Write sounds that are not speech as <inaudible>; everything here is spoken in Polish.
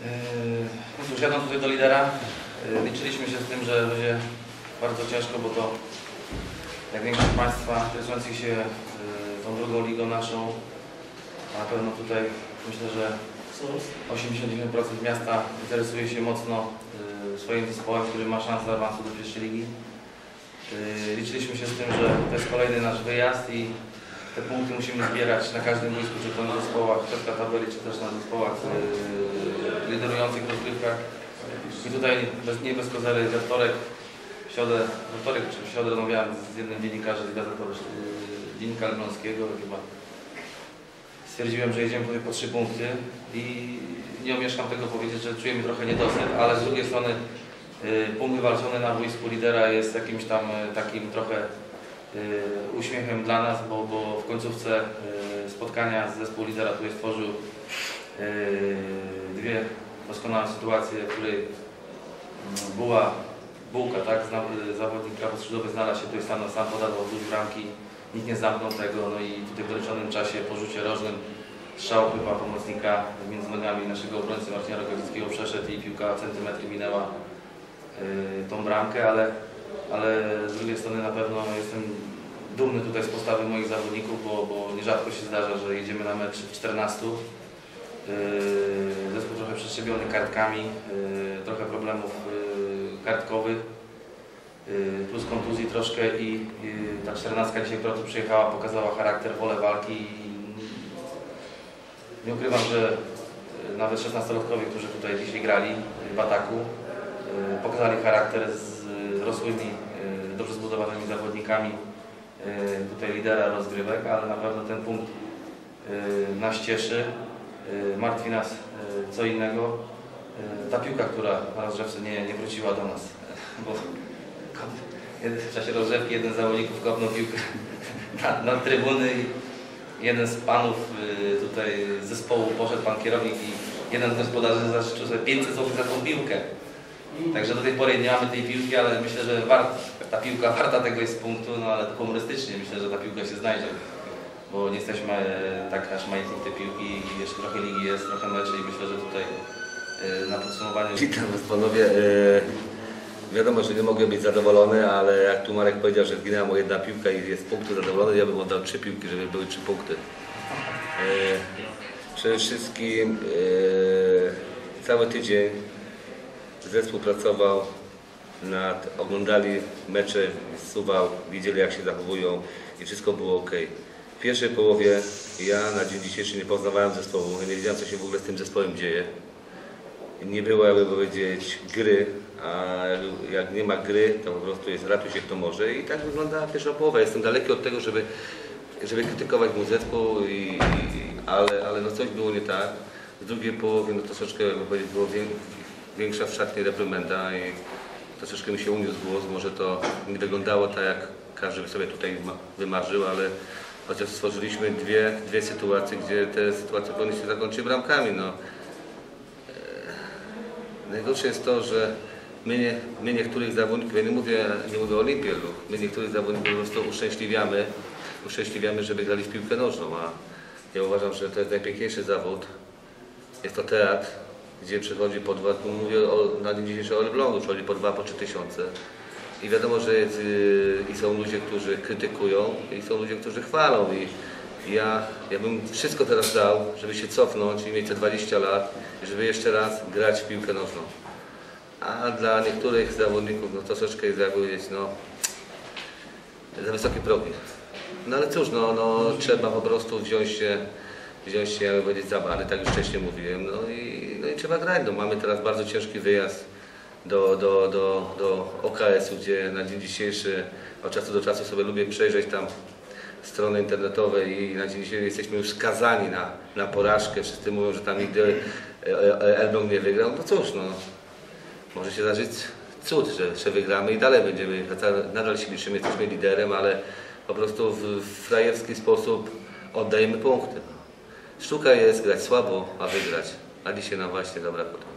Yy, No tutaj do lidera, yy, liczyliśmy się z tym, że będzie bardzo ciężko, bo to jak większość Państwa interesujących się yy, tą drugą ligą naszą, na pewno tutaj myślę, że 89% miasta interesuje się mocno swoim zespołem, który ma szansę awansu do pierwszej ligi. Liczyliśmy się z tym, że to jest kolejny nasz wyjazd i te punkty musimy zbierać na każdym boisku, czy to na zespołach środka tabeli, czy też na zespołach yy, liderujących rozgrywkach. I tutaj bez, nie bez kozery we wtorek, w środę, wtorek czy w środę rozmawiałem z jednym dziennikarzem z gazety yy, Dziennika chyba. Stwierdziłem, że jedziemy tutaj po trzy punkty i nie omieszkam tego powiedzieć, że czujemy trochę niedosyt, ale z drugiej strony yy, punkt wywalczony na boisku lidera jest jakimś tam yy, takim trochę y, uśmiechem dla nas, bo, bo w końcówce y, spotkania zespół lidera tutaj stworzył y, dwie doskonałe sytuacje, w której mm, była bułka, tak? Y, zawodnik prawoskrzydłowy znalazł się tutaj sam sam, podał wzdłuż bramki, nikt nie zamknął tego, no i tutaj w doliczonym czasie po rzucie rożnym strzał chyba pomocnika między nogami naszego obrońcy Marcina Rogowickiego przeszedł i piłka centymetry minęła y, tą bramkę, ale ale z drugiej strony na pewno jestem dumny tutaj z postawy moich zawodników, bo, bo nierzadko się zdarza, że jedziemy na mecz w 14. Yy, Zespół trochę przetrzebiony kartkami, yy, trochę problemów yy, kartkowych, plus kontuzji troszkę i ta 14 dzisiaj tu przyjechała, pokazała charakter, wolę walki i nie ukrywam, że nawet 16-latkowie, którzy tutaj dzisiaj grali w ataku, pokazali charakter rosłymi, yy, dobrze zbudowanymi zawodnikami yy, tutaj lidera rozgrywek, ale na pewno ten punkt yy, nas cieszy, martwi nas co innego. Ta piłka, która na rozgrzewce nie, nie wróciła do nas, <laughs> bo w czasie rozgrzewki jeden z zawodników kopnął piłkę <laughs> na, na trybuny i jeden z panów tutaj zespołu poszedł, pan kierownik i jeden z gospodarzy zażyczył sobie 500 zł za tą piłkę. Także do tej pory nie mamy tej piłki, ale myślę, że warta, ta piłka warta tego jest punktu, no ale to humorystycznie myślę, że ta piłka się znajdzie. Bo nie jesteśmy e, tak aż majętni piłki i jeszcze trochę ligi jest, trochę meczy i myślę, że tutaj e, na podsumowaniu... Witam Was panowie. E, wiadomo, że nie mogę być zadowolony, ale jak tu Marek powiedział, że zginęła mu jedna piłka i jest punktu zadowolony, ja bym oddał trzy piłki, żeby były trzy punkty. Przede wszystkim cały tydzień zespół pracował nad, oglądali mecze, suwał, widzieli jak się zachowują i wszystko było ok. W pierwszej połowie ja na dzień dzisiejszy nie poznawałem zespołu, nie wiedziałem co się w ogóle z tym zespołem dzieje. Nie było jakby powiedzieć gry, a jak- nie ma gry, to po prostu jest ratuj się kto może i tak wygląda pierwsza połowa. Jestem daleki od tego, żeby, żeby krytykować mój zespół, i, i, ale, ale no coś było nie tak. W drugiej połowie no troszeczkę jakby powiedzieć było większa w szatni reprymenda i troszeczkę mi się uniósł głos. Może to nie wyglądało tak, jak każdy by sobie tutaj ma- wymarzył, ale chociaż stworzyliśmy dwie, dwie sytuacje, gdzie te sytuacje powinny się zakończyć bramkami. No. Najgorsze jest to, że my, nie, my niektórych zawodników, ja nie mówię, nie mówię o Olimpielu, my niektórych zawodników po prostu uszczęśliwiamy, uszczęśliwiamy, żeby grali w piłkę nożną, a ja uważam, że to jest najpiękniejszy zawód. Jest to teatr, gdzie przychodzi po dwa, mówię o, na dzień dzisiejszy o Elblągu, przychodzi po dwa, po trzy tysiące. I wiadomo, że jest, yy, i są ludzie, którzy krytykują i są ludzie, którzy chwalą. I ja, ja bym wszystko teraz dał, żeby się cofnąć i mieć te 20 lat, żeby jeszcze raz grać w piłkę nożną. A dla niektórych zawodników no troszeczkę jest jakby powiedzieć, no za wysokie progi. No ale cóż, no, no trzeba po prostu wziąć się, wziąć się, jakby powiedzieć, za tak już wcześniej mówiłem, no i, no i trzeba grać. No, mamy teraz bardzo ciężki wyjazd do, do, do, do OKS-u, gdzie na dzień dzisiejszy od czasu do czasu sobie lubię przejrzeć tam strony internetowe i na dzień dzisiejszy jesteśmy już skazani na, na porażkę. Wszyscy mówią, że tam nigdy e, e, Elbląg nie wygrał. No cóż, no, może się zdarzyć cud, że, że wygramy i dalej będziemy, nadal się liczymy, jesteśmy liderem, ale po prostu w, w frajerski sposób oddajemy punkty. Sztuka jest grać słabo, a wygrać. A dzisiaj nam właśnie zabrakło tego.